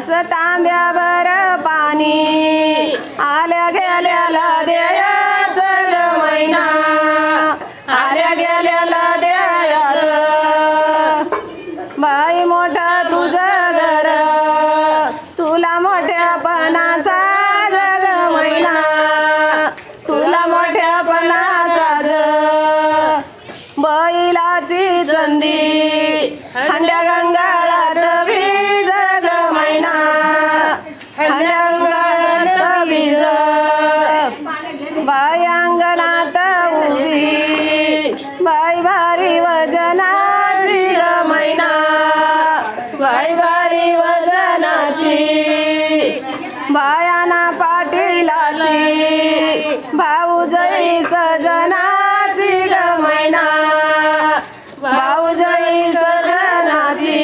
अस तांब्यावर पाणी आल्या गेल्याला देयाच ग मैना. आल्या गेल्याला देयाच. बाई मोठा तुझं घर तुला मोठ्यापणा साज ग मैना. तुला मोठ्यापणा साज बैलाची चंदी हंड्या अंगणात उभी. बाई भारी वजनाची ग मैना. बाई भारी वजनाची. बायाना पाटीलाची. भाऊ जई सजनाची ग मैना. भाऊ जई सजनाची.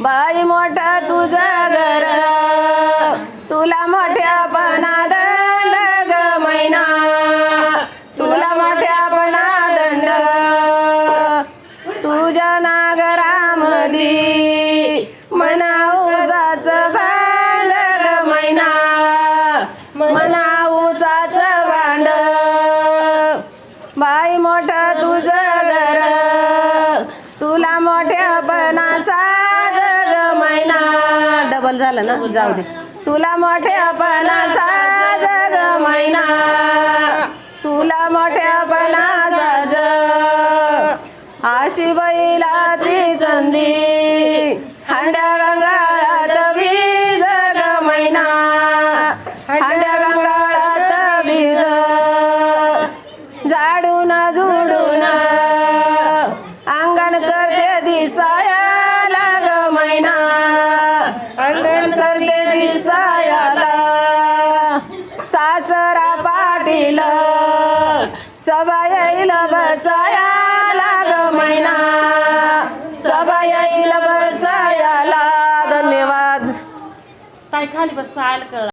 बाई मोठा तुझं घर. तुला मोठ्या पणाद नागरामधी. मना. भांड. ग तुला साध ग डबल झालं ना? जाऊ दे. तुला मोठ्यापणा साध ग मैना. तुला मोठ्यापणा अशी बैलाची चंदी. हांड्या गंगाळात बीज ग मैना. हांड्या गंगाळात बीज झाडून झुडून अंगण करते दिसायाला ग मैना. अंगण करते दिसायाला. सासरा पाटील. सभा येईल बसायाला सभा येईल बसायाला. धन्यवाद. काय खाली बस आल कळ